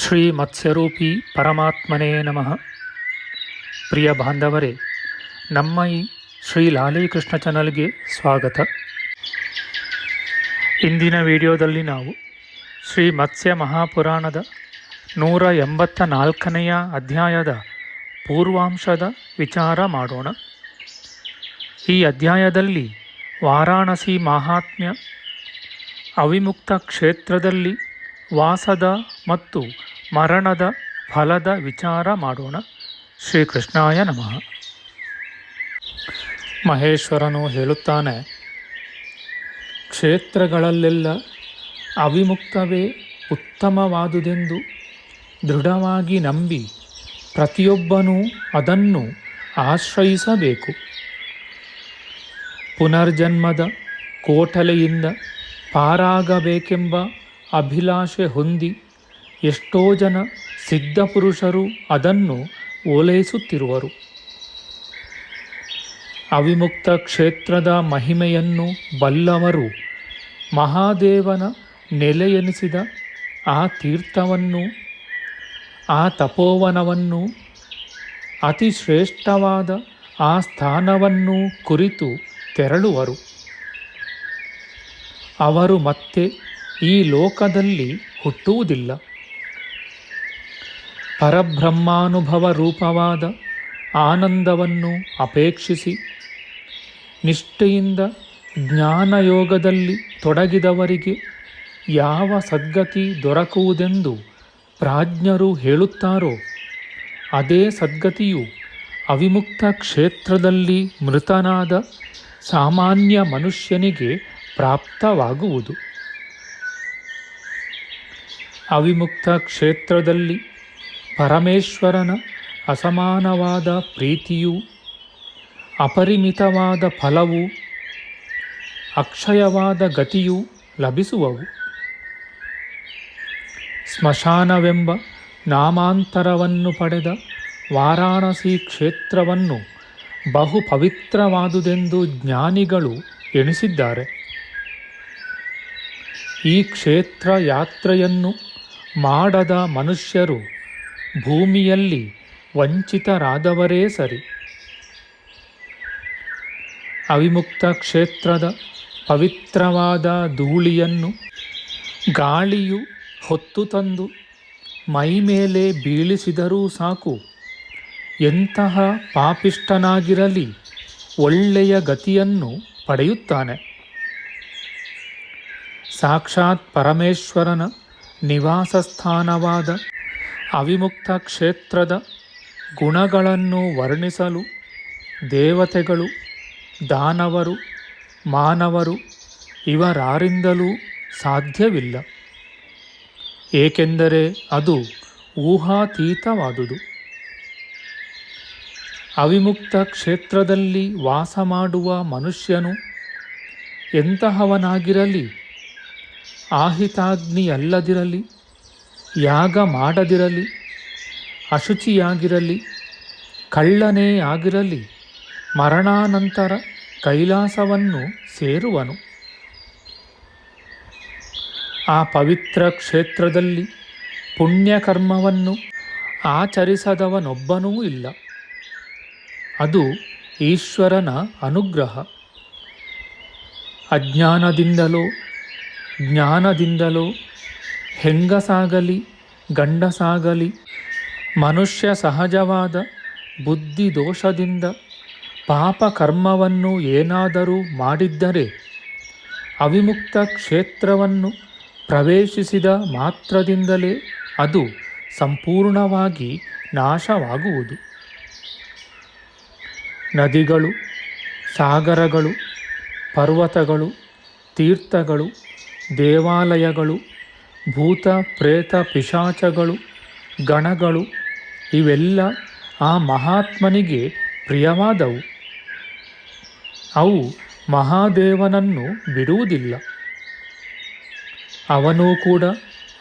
ಶ್ರೀ ಮತ್ಸ್ಯರೂಪಿ ಪರಮಾತ್ಮನೇ ನಮಃ. ಪ್ರಿಯ ಬಾಂಧವರೇ, ನಮ್ಮ ಈ ಶ್ರೀ ಲಾಲೀಕೃಷ್ಣ ಚಾನಲ್ಗೆ ಸ್ವಾಗತ. ಇಂದಿನ ವಿಡಿಯೋದಲ್ಲಿ ನಾವು ಶ್ರೀ ಮತ್ಸ್ಯ ಮಹಾಪುರಾಣದ ನೂರ ಎಂಬತ್ತ ನಾಲ್ಕನೆಯ ಅಧ್ಯಾಯದ ಪೂರ್ವಾಂಶದ ವಿಚಾರ ಮಾಡೋಣ. ಈ ಅಧ್ಯಾಯದಲ್ಲಿ ವಾರಾಣಸಿ ಮಹಾತ್ಮ್ಯ ಅವಿಮುಕ್ತ ಕ್ಷೇತ್ರದಲ್ಲಿ ವಾಸದ ಮತ್ತು ಮರಣದ ಫಲದ ವಿಚಾರ ಮಾಡೋಣ. ಶ್ರೀಕೃಷ್ಣಾಯ ನಮಃ. ಮಹೇಶ್ವರನು ಹೇಳುತ್ತಾನೆ, ಕ್ಷೇತ್ರಗಳಲ್ಲೆಲ್ಲ ಅವಿಮುಕ್ತವೇ ಉತ್ತಮವಾದುದೆಂದು ದೃಢವಾಗಿ ನಂಬಿ ಪ್ರತಿಯೊಬ್ಬನೂ ಅದನ್ನು ಆಶ್ರಯಿಸಬೇಕು. ಪುನರ್ಜನ್ಮದ ಕೋಟಲೆಯಿಂದ ಪಾರಾಗಬೇಕೆಂಬ ಅಭಿಲಾಷೆ ಹೊಂದಿ ಎಷ್ಟೋ ಜನ ಸಿದ್ಧಪುರುಷರು ಅದನ್ನು ಓಲೈಸುತ್ತಿರುವರು. ಅವಿಮುಕ್ತ ಕ್ಷೇತ್ರದ ಮಹಿಮೆಯನ್ನು ಬಲ್ಲವರು ಮಹಾದೇವನ ನೆಲೆಯೆನಿಸಿದ ಆ ತೀರ್ಥವನ್ನು, ಆ ತಪೋವನವನ್ನು ಅತಿ ಶ್ರೇಷ್ಠವಾದ ಆ ಸ್ಥಾನವನ್ನು ಕುರಿತು ತೆರಳುವರು. ಅವರು ಮತ್ತೆ ಈ ಲೋಕದಲ್ಲಿ ಹುಟ್ಟುವುದಿಲ್ಲ. ಪರಬ್ರಹ್ಮಾನುಭವ ರೂಪವಾದ ಆನಂದವನ್ನು ಅಪೇಕ್ಷಿಸಿ ನಿಷ್ಠೆಯಿಂದ ಜ್ಞಾನಯೋಗದಲ್ಲಿ ತೊಡಗಿದವರಿಗೆ ಯಾವ ಸದ್ಗತಿ ದೊರಕುವುದೆಂದು ಪ್ರಾಜ್ಞರು ಹೇಳುತ್ತಾರೋ, ಅದೇ ಸದ್ಗತಿಯು ಅವಿಮುಕ್ತ ಕ್ಷೇತ್ರದಲ್ಲಿ ಮೃತನಾದ ಸಾಮಾನ್ಯ ಮನುಷ್ಯನಿಗೆ ಪ್ರಾಪ್ತವಾಗುವುದು. ಅವಿಮುಕ್ತ ಕ್ಷೇತ್ರದಲ್ಲಿ ಪರಮೇಶ್ವರನ ಅಸಮಾನವಾದ ಪ್ರೀತಿಯು, ಅಪರಿಮಿತವಾದ ಫಲವು, ಅಕ್ಷಯವಾದ ಗತಿಯು ಲಭಿಸುವವು. ಸ್ಮಶಾನವೆಂಬ ನಾಮಾಂತರವನ್ನು ಪಡೆದ ವಾರಾಣಸಿ ಕ್ಷೇತ್ರವನ್ನು ಬಹು ಪವಿತ್ರವಾದುದೆಂದು ಜ್ಞಾನಿಗಳು ಎಣಿಸಿದ್ದಾರೆ. ಈ ಕ್ಷೇತ್ರ ಯಾತ್ರೆಯನ್ನು ಮಾಡದ ಮನುಷ್ಯರು ಭೂಮಿಯಲ್ಲಿ ವಂಚಿತರಾದವರೇ ಸರಿ. ಅವಿಮುಕ್ತ ಕ್ಷೇತ್ರದ ಪವಿತ್ರವಾದ ಧೂಳಿಯನ್ನು ಗಾಳಿಯು ಹೊತ್ತು ತಂದು ಮೈ ಮೇಲೆ ಬೀಳಿಸಿದರೂ ಸಾಕು. ಎಂತಹ ಪಾಪಿಷ್ಟನಾಗಿರಲಿ ಒಳ್ಳೆಯ ಗತಿಯನ್ನು ಪಡೆಯುತ್ತಾನೆ. ಸಾಕ್ಷಾತ್ ಪರಮೇಶ್ವರನ ನಿವಾಸ ಸ್ಥಾನವಾದ ಅವಿಮುಕ್ತ ಕ್ಷೇತ್ರದ ಗುಣಗಳನ್ನು ವರ್ಣಿಸಲು ದೇವತೆಗಳು, ದಾನವರು, ಮಾನವರು ಇವರಾರಿಂದಲೂ ಸಾಧ್ಯವಿಲ್ಲ. ಏಕೆಂದರೆ ಅದು ಊಹಾತೀತವಾದುದು. ಅವಿಮುಕ್ತ ಕ್ಷೇತ್ರದಲ್ಲಿ ವಾಸ ಮಾಡುವ ಮನುಷ್ಯನು ಎಂತಹವನಾಗಿರಲಿ, ಆಹಿತಾಗ್ನಿಯಲ್ಲದಿರಲಿ ಯಾಗ ಮಾಡದಿರಲಿ, ಅಶುಚಿಯಾಗಿರಲಿ, ಕಳ್ಳನೇ ಆಗಿರಲಿ, ಮರಣಾನಂತರ ಕೈಲಾಸವನ್ನು ಸೇರುವನು. ಆ ಪವಿತ್ರ ಕ್ಷೇತ್ರದಲ್ಲಿ ಪುಣ್ಯಕರ್ಮವನ್ನು ಆಚರಿಸದವನೊಬ್ಬನೂ ಇಲ್ಲ. ಅದು ಈಶ್ವರನ ಅನುಗ್ರಹ. ಅಜ್ಞಾನದಿಂದಲೋ, ಜ್ಞಾನದಿಂದಲೋ ಹೆಂಗಸಾಗಲಿ, ಗಂಡಸಾಗಲಿ, ಮನುಷ್ಯ ಸಹಜವಾದ ಬುದ್ಧಿ ದೋಷದಿಂದ ಪಾಪ ಕರ್ಮವನ್ನು ಏನಾದರೂ ಮಾಡಿದ್ದರೆ ಅವಿಮುಕ್ತ ಕ್ಷೇತ್ರವನ್ನು ಪ್ರವೇಶಿಸಿದ ಮಾತ್ರದಿಂದಲೇ ಅದು ಸಂಪೂರ್ಣವಾಗಿ ನಾಶವಾಗುವುದು. ನದಿಗಳು, ಸಾಗರಗಳು, ಪರ್ವತಗಳು, ತೀರ್ಥಗಳು, ದೇವಾಲಯಗಳು ಭೂತ, ಪ್ರೇತ, ಪಿಶಾಚಗಳು, ಗಣಗಳು ಇವೆಲ್ಲ ಆ ಮಹಾತ್ಮನಿಗೆ ಪ್ರಿಯವಾದವು. ಅವು ಮಹಾದೇವನನ್ನು ಬಿಡುವುದಿಲ್ಲ. ಅವನೂ ಕೂಡ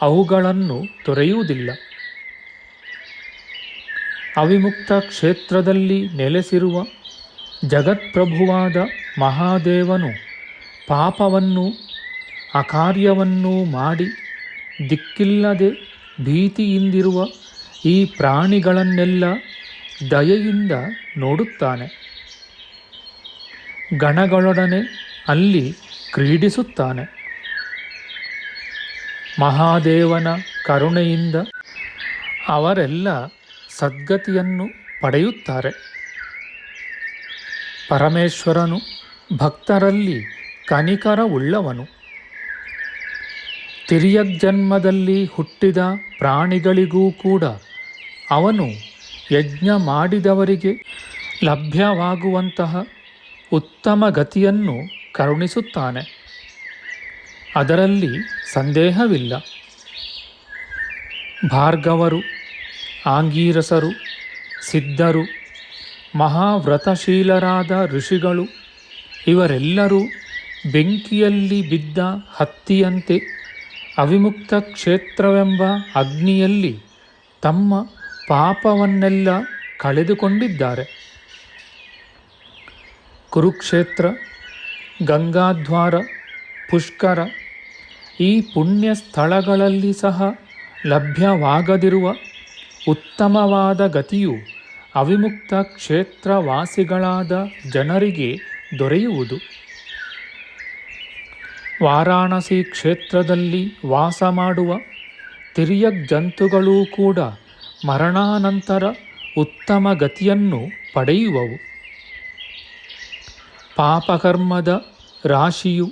ಅವುಗಳನ್ನು ತೊರೆಯುವುದಿಲ್ಲ. ಅವಿಮುಕ್ತ ಕ್ಷೇತ್ರದಲ್ಲಿ ನೆಲೆಸಿರುವ ಜಗತ್ಪ್ರಭುವಾದ ಮಹಾದೇವನು ಪಾಪವನ್ನು ಅಕಾರ್ಯವನ್ನೂ ಮಾಡಿ ದಿಕ್ಕಿಲ್ಲದೆ ಭೀತಿಯಿಂದಿರುವ ಈ ಪ್ರಾಣಿಗಳನ್ನೆಲ್ಲ ದಯೆಯಿಂದ ನೋಡುತ್ತಾನೆ. ಗಣಗಳೊಡನೆ ಅಲ್ಲಿ ಕ್ರೀಡಿಸುತ್ತಾನೆ. ಮಹಾದೇವನ ಕರುಣೆಯಿಂದ ಅವರೆಲ್ಲ ಸದ್ಗತಿಯನ್ನು ಪಡೆಯುತ್ತಾರೆ. ಪರಮೇಶ್ವರನು ಭಕ್ತರಲ್ಲಿ ಕನಿಕರವುಳ್ಳವನು. ತಿರ್ಯಗ್ಜನ್ಮದಲ್ಲಿ ಹುಟ್ಟಿದ ಪ್ರಾಣಿಗಳಿಗೂ ಕೂಡ ಅವನು ಯಜ್ಞ ಮಾಡಿದವರಿಗೆ ಲಭ್ಯವಾಗುವಂತಹ ಉತ್ತಮ ಗತಿಯನ್ನು ಕರುಣಿಸುತ್ತಾನೆ. ಅದರಲ್ಲಿ ಸಂದೇಹವಿಲ್ಲ. ಭಾರ್ಗವರು, ಆಂಗೀರಸರು, ಸಿದ್ಧರು, ಮಹಾವ್ರತಶೀಲರಾದ ಋಷಿಗಳು ಇವರೆಲ್ಲರೂ ಬೆಂಕಿಯಲ್ಲಿ ಬಿದ್ದ ಹತ್ತಿಯಂತೆ ಅವಿಮುಕ್ತ ಕ್ಷೇತ್ರವೆಂಬ ಅಗ್ನಿಯಲ್ಲಿ ತಮ್ಮ ಪಾಪವನ್ನೆಲ್ಲ ಕಳೆದುಕೊಂಡಿದ್ದಾರೆ. ಕುರುಕ್ಷೇತ್ರ ಗಂಗಾದ್ವಾರ ಪುಷ್ಕರ ಈ ಪುಣ್ಯ ಸ್ಥಳಗಳಲ್ಲಿ ಸಹ ಲಭ್ಯವಾಗದಿರುವ ಉತ್ತಮವಾದ ಗತಿಯು ಅವಿಮುಕ್ತ ಕ್ಷೇತ್ರವಾಸಿಗಳಾದ ಜನರಿಗೆ ದೊರೆಯುವುದು. ವಾರಾಣಸಿ ಕ್ಷೇತ್ರದಲ್ಲಿ ವಾಸ ಮಾಡುವ ತಿರ್ಯಕ್ ಜಂತುಗಳೂ ಕೂಡ ಮರಣಾನಂತರ ಉತ್ತಮ ಗತಿಯನ್ನು ಪಡೆಯುವವು. ಪಾಪಕರ್ಮದ ರಾಶಿಯು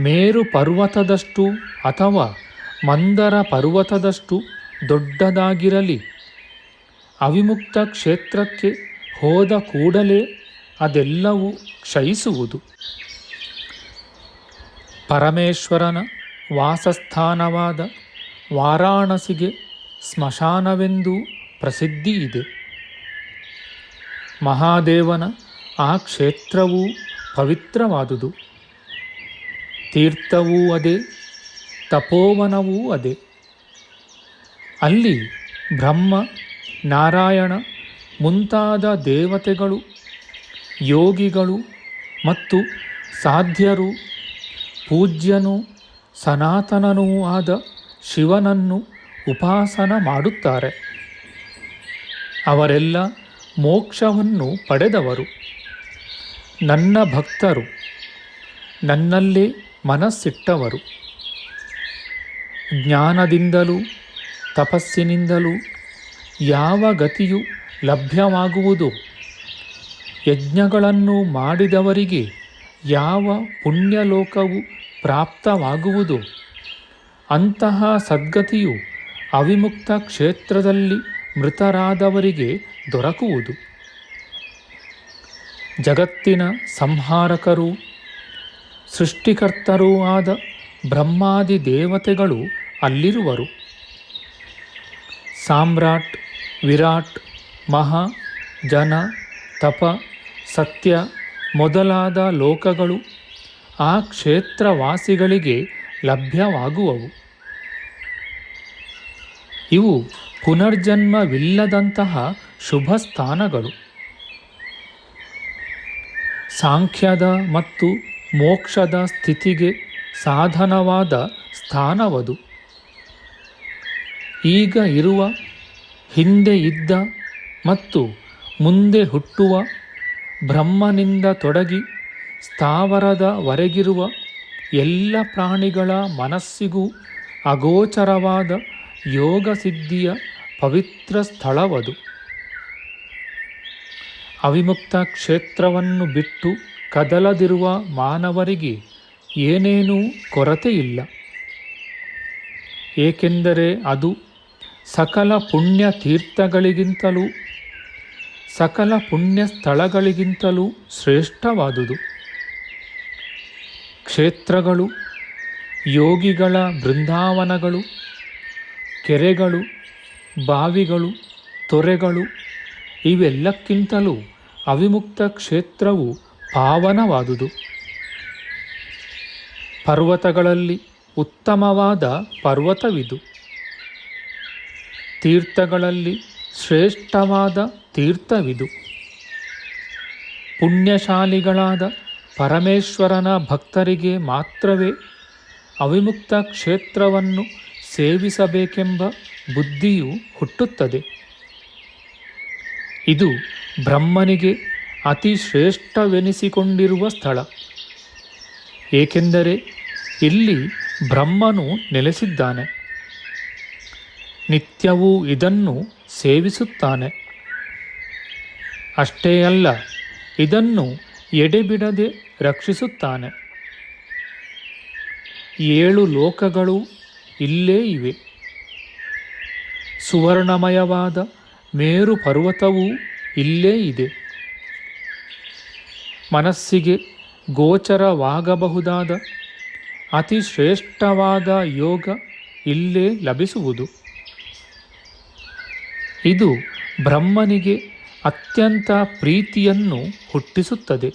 ಮೇರು ಪರ್ವತದಷ್ಟು ಅಥವಾ ಮಂದರ ಪರ್ವತದಷ್ಟು ದೊಡ್ಡದಾಗಿರಲಿ. ಅವಿಮುಕ್ತ ಕ್ಷೇತ್ರಕ್ಕೆ ಹೋದ ಕೂಡಲೇ ಅದೆಲ್ಲವೂ ಕ್ಷಯಿಸುವುದು. ಪರಮೇಶ್ವರನ ವಾಸಸ್ಥಾನವಾದ ವಾರಾಣಸಿಗೆ ಸ್ಮಶಾನವೆಂದೂ ಪ್ರಸಿದ್ಧಿ ಇದೆ. ಮಹಾದೇವನ ಆ ಕ್ಷೇತ್ರವೂ ಪವಿತ್ರವಾದುದು. ತೀರ್ಥವೂ ಅದೇ, ತಪೋವನವೂ ಅದೇ. ಅಲ್ಲಿ ಬ್ರಹ್ಮ, ನಾರಾಯಣ ಮುಂತಾದ ದೇವತೆಗಳು, ಯೋಗಿಗಳು ಮತ್ತು ಸಾಧ್ಯರು ಪೂಜ್ಯನೂ ಸನಾತನನೂ ಆದ ಶಿವನನ್ನು ಉಪಾಸನ ಮಾಡುತ್ತಾರೆ. ಅವರೆಲ್ಲ ಮೋಕ್ಷವನ್ನು ಪಡೆದವರು. ನನ್ನ ಭಕ್ತರು, ನನ್ನಲ್ಲೇ ಮನಸ್ಸಿಟ್ಟವರು. ಜ್ಞಾನದಿಂದಲೂ ತಪಸ್ಸಿನಿಂದಲೂ ಯಾವ ಗತಿಯು ಲಭ್ಯವಾಗುವುದು. ಯಜ್ಞಗಳನ್ನು ಮಾಡಿದವರಿಗೆ ಯಾವ ಪುಣ್ಯಲೋಕವು ಪ್ರಾಪ್ತವಾಗುವುದು, ಅಂತಹ ಸದ್ಗತಿಯು ಅವಿಮುಕ್ತ ಕ್ಷೇತ್ರದಲ್ಲಿ ಮೃತರಾದವರಿಗೆ ದೊರಕುವುದು. ಜಗತ್ತಿನ ಸಂಹಾರಕರೂ, ಸೃಷ್ಟಿಕರ್ತರೂ ಆದ ಬ್ರಹ್ಮಾದಿ ದೇವತೆಗಳು ಅಲ್ಲಿರುವರು. ಸಾಮ್ರಾಟ್, ವಿರಾಟ್, ಮಹಾ, ಜನ, ತಪ, ಸತ್ಯ ಮೊದಲಾದ ಲೋಕಗಳು ಆ ಕ್ಷೇತ್ರವಾಸಿಗಳಿಗೆ ಲಭ್ಯವಾಗುವವು. ಇವು ಪುನರ್ಜನ್ಮವಿಲ್ಲದಂತಹ ಶುಭ ಸ್ಥಾನಗಳು ಸಾಂಖ್ಯದ ಮತ್ತು ಮೋಕ್ಷದ ಸ್ಥಿತಿಗೆ ಸಾಧನವಾದ ಸ್ಥಾನವದು. ಈಗ ಇರುವ, ಹಿಂದೆ ಇದ್ದ ಮತ್ತು ಮುಂದೆ ಹುಟ್ಟುವ ಬ್ರಹ್ಮನಿಂದ ತೊಡಗಿ ಸ್ಥಾವರದವರೆಗಿರುವ ಎಲ್ಲ ಪ್ರಾಣಿಗಳ ಮನಸ್ಸಿಗೂ ಅಗೋಚರವಾದ ಯೋಗ ಸಿದ್ಧಿಯ ಪವಿತ್ರ ಸ್ಥಳವದು. ಅವಿಮುಕ್ತ ಕ್ಷೇತ್ರವನ್ನು ಬಿಟ್ಟು ಕದಲದಿರುವ ಮಾನವರಿಗೆ ಏನೇನೂ ಕೊರತೆಯಿಲ್ಲ. ಏಕೆಂದರೆ ಅದು ಸಕಲ ಪುಣ್ಯ ತೀರ್ಥಗಳಿಗಿಂತಲೂ ಸಕಲ ಪುಣ್ಯ ಸ್ಥಳಗಳಿಗಿಂತಲೂ ಶ್ರೇಷ್ಠವಾದುದು. ಕ್ಷೇತ್ರಗಳು, ಯೋಗಿಗಳ ಬೃಂದಾವನಗಳು, ಕೆರೆಗಳು, ಬಾವಿಗಳು, ತೊರೆಗಳು, ಇವೆಲ್ಲಕ್ಕಿಂತಲೂ ಅವಿಮುಕ್ತ ಕ್ಷೇತ್ರವು ಪಾವನವಾದುದು. ಪರ್ವತಗಳಲ್ಲಿ ಉತ್ತಮವಾದ ಪರ್ವತವಿದು. ತೀರ್ಥಗಳಲ್ಲಿ ಶ್ರೇಷ್ಠವಾದ ತೀರ್ಥವಿದು. ಪುಣ್ಯಶಾಲಿಗಳಾದ ಪರಮೇಶ್ವರನ ಭಕ್ತರಿಗೆ ಮಾತ್ರವೇ ಅವಿಮುಕ್ತ ಕ್ಷೇತ್ರವನ್ನು ಸೇವಿಸಬೇಕೆಂಬ ಬುದ್ಧಿಯು ಹುಟ್ಟುತ್ತದೆ. ಇದು ಬ್ರಹ್ಮನಿಗೆ ಅತಿ ಶ್ರೇಷ್ಠವೆನಿಸಿಕೊಂಡಿರುವ ಸ್ಥಳ. ಏಕೆಂದರೆ ಇಲ್ಲಿ ಬ್ರಹ್ಮನು ನೆಲೆಸಿದ್ದಾನೆ. ನಿತ್ಯವೂ ಇದನ್ನು ಸೇವಿಸುತ್ತಾನೆ. ಅಷ್ಟೇ ಅಲ್ಲ, ಇದನ್ನು ಎಡೆಬಿಡದೆ ರಕ್ಷಿಸುತ್ತಾನೆ. ಏಳು ಲೋಕಗಳು ಇಲ್ಲೇ ಇವೆ. ಸುವರ್ಣಮಯವಾದ ಮೇರು ಪರ್ವತವೂ ಇಲ್ಲೇ ಇದೆ. ಮನಸ್ಸಿಗೆ ಗೋಚರವಾಗಬಹುದಾದ ಅತಿ ಶ್ರೇಷ್ಠವಾದ ಯೋಗ ಇಲ್ಲೇ ಲಭಿಸುವುದು. ಇದು ಬ್ರಹ್ಮನಿಗೆ ಅತ್ಯಂತ ಪ್ರೀತಿಯನ್ನು ಹುಟ್ಟಿಸುತ್ತದೆ.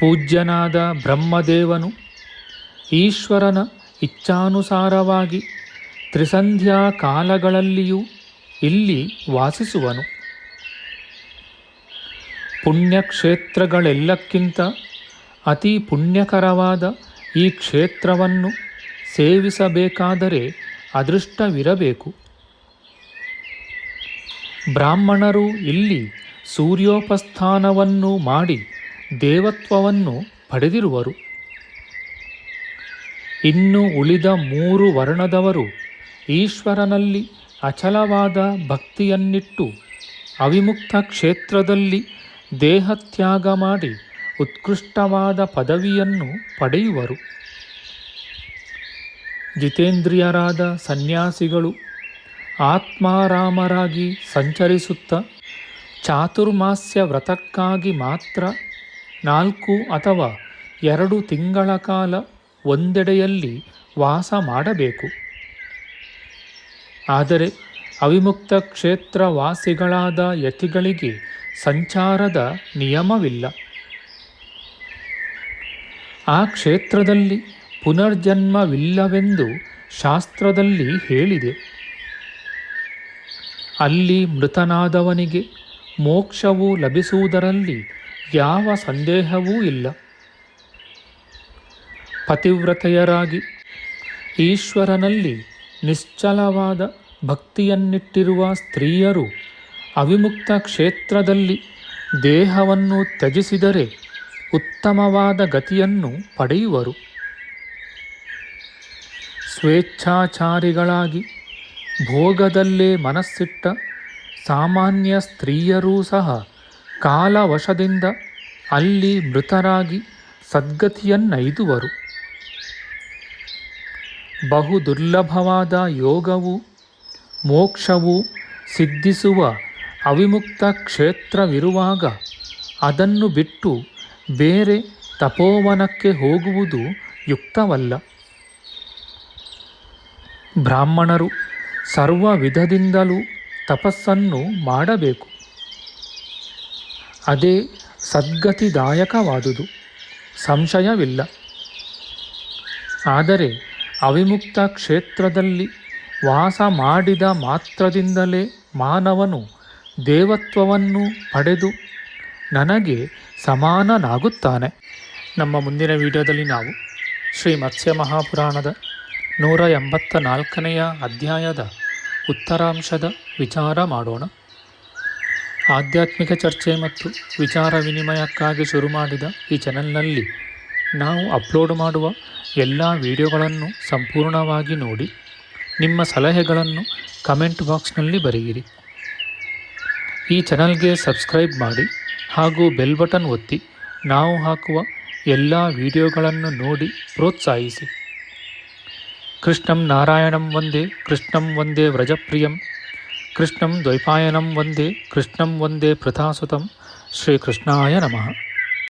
ಪೂಜ್ಯನಾದ ಬ್ರಹ್ಮದೇವನು ಈಶ್ವರನ ಇಚ್ಛಾನುಸಾರವಾಗಿ ತ್ರಿಸಂಧ್ಯಾ ಕಾಲಗಳಲ್ಲಿಯೂ ಇಲ್ಲಿ ವಾಸಿಸುವನು. ಪುಣ್ಯಕ್ಷೇತ್ರಗಳೆಲ್ಲಕ್ಕಿಂತ ಅತಿ ಪುಣ್ಯಕರವಾದ ಈ ಕ್ಷೇತ್ರವನ್ನು ಸೇವಿಸಬೇಕಾದರೆ ಅದೃಷ್ಟವಿರಬೇಕು. ಬ್ರಾಹ್ಮಣರು ಇಲ್ಲಿ ಸೂರ್ಯೋಪಸ್ಥಾನವನ್ನು ಮಾಡಿ ದೇವತ್ವವನ್ನು ಪಡೆದಿರುವರು. ಇನ್ನು ಉಳಿದ ಮೂರು ವರ್ಣದವರು ಈಶ್ವರನಲ್ಲಿ ಅಚಲವಾದ ಭಕ್ತಿಯನ್ನಿಟ್ಟು ಅವಿಮುಕ್ತ ಕ್ಷೇತ್ರದಲ್ಲಿ ದೇಹತ್ಯಾಗ ಮಾಡಿ ಉತ್ಕೃಷ್ಟವಾದ ಪದವಿಯನ್ನು ಪಡೆಯುವರು. ಜಿತೇಂದ್ರಿಯರಾದ ಸನ್ಯಾಸಿಗಳು ಆತ್ಮಾರಾಮರಾಗಿ ಸಂಚರಿಸುತ್ತಾ ಚಾತುರ್ಮಾಸ್ಯ ವ್ರತಕ್ಕಾಗಿ ಮಾತ್ರ ನಾಲ್ಕು ಅಥವಾ ಎರಡು ತಿಂಗಳ ಕಾಲ ಒಂದೆಡೆಯಲ್ಲಿ ವಾಸ ಮಾಡಬೇಕು. ಆದರೆ ಅವಿಮುಕ್ತ ಕ್ಷೇತ್ರ ವಾಸಿಗಳಾದ ಯತಿಗಳಿಗೆ ಸಂಚಾರದ ನಿಯಮವಿಲ್ಲ. ಆ ಕ್ಷೇತ್ರದಲ್ಲಿ ಪುನರ್ಜನ್ಮವಿಲ್ಲವೆಂದು ಶಾಸ್ತ್ರದಲ್ಲಿ ಹೇಳಿದೆ. ಅಲ್ಲಿ ಮೃತನಾದವನಿಗೆ ಮೋಕ್ಷವು ಲಭಿಸುವುದರಲ್ಲಿ ಯಾವ ಸಂದೇಹವೂ ಇಲ್ಲ. ಪತಿವ್ರತೆಯರಾಗಿ ಈಶ್ವರನಲ್ಲಿ ನಿಶ್ಚಲವಾದ ಭಕ್ತಿಯನ್ನಿಟ್ಟಿರುವ ಸ್ತ್ರೀಯರು ಅವಿಮುಕ್ತ ಕ್ಷೇತ್ರದಲ್ಲಿ ದೇಹವನ್ನು ತ್ಯಜಿಸಿದರೆ ಉತ್ತಮವಾದ ಗತಿಯನ್ನು ಪಡೆಯುವರು. ಸ್ವೇಚ್ಛಾಚಾರಿಗಳಾಗಿ ಭೋಗದಲ್ಲೇ ಮನಸ್ಸಿಟ್ಟ ಸಾಮಾನ್ಯ ಸ್ತ್ರೀಯರೂ ಸಹ ಕಾಲವಶದಿಂದ ಅಲ್ಲಿ ಮೃತರಾಗಿ ಸದ್ಗತಿಯನ್ನೈದುವರು. ಬಹು ದುರ್ಲಭವಾದ ಯೋಗವು ಮೋಕ್ಷವು ಸಿದ್ಧಿಸುವ ಅವಿಮುಕ್ತ ಕ್ಷೇತ್ರವಿರುವಾಗ ಅದನ್ನು ಬಿಟ್ಟು ಬೇರೆ ತಪೋವನಕ್ಕೆ ಹೋಗುವುದು ಯುಕ್ತವಲ್ಲ. ಬ್ರಾಹ್ಮಣರು ಸರ್ವ ವಿಧದಿಂದಲೂ ತಪಸ್ಸನ್ನು ಮಾಡಬೇಕು. ಅದೇ ಸದ್ಗತಿದಾಯಕವಾದುದು, ಸಂಶಯವಿಲ್ಲ. ಆದರೆ ಅವಿಮುಕ್ತ ಕ್ಷೇತ್ರದಲ್ಲಿ ವಾಸ ಮಾಡಿದ ಮಾತ್ರದಿಂದಲೇ ಮಾನವನು ದೇವತ್ವವನ್ನು ಪಡೆದು ನನಗೆ ಸಮಾನನಾಗುತ್ತಾನೆ. ನಮ್ಮ ಮುಂದಿನ ವಿಡಿಯೋದಲ್ಲಿ ನಾವು ಶ್ರೀ ಮತ್ಸ್ಯ ಮಹಾಪುರಾಣದ ನೂರ ಎಂಬತ್ತ ನಾಲ್ಕನೆಯ ಅಧ್ಯಾಯದ ಉತ್ತರಾಂಶದ ವಿಚಾರ ಮಾಡೋಣ. ಆಧ್ಯಾತ್ಮಿಕ ಚರ್ಚೆ ಮತ್ತು ವಿಚಾರ ವಿನಿಮಯಕ್ಕಾಗಿ ಶುರು ಮಾಡಿದ ಈ ಚಾನೆಲ್ನಲ್ಲಿ ನಾವು ಅಪ್ಲೋಡ್ ಮಾಡುವ ಎಲ್ಲ ವಿಡಿಯೋಗಳನ್ನು ಸಂಪೂರ್ಣವಾಗಿ ನೋಡಿ, ನಿಮ್ಮ ಸಲಹೆಗಳನ್ನು ಕಮೆಂಟ್ ಬಾಕ್ಸ್ನಲ್ಲಿ ಬರೆಯಿರಿ. ಈ ಚಾನಲ್ಗೆ ಸಬ್ಸ್ಕ್ರೈಬ್ ಮಾಡಿ ಹಾಗೂ ಬೆಲ್ ಬಟನ್ ಒತ್ತಿ ನಾವು ಹಾಕುವ ಎಲ್ಲ ವಿಡಿಯೋಗಳನ್ನು ನೋಡಿ ಪ್ರೋತ್ಸಾಹಿಸಿ. కృష్ణం నారాయణం వందే కృష్ణం వందే వ్రజప్రియం కృష్ణం ద్వైపాయనం వందే కృష్ణం వందే పృథాసుతం శ్రీకృష్ణాయ నమ.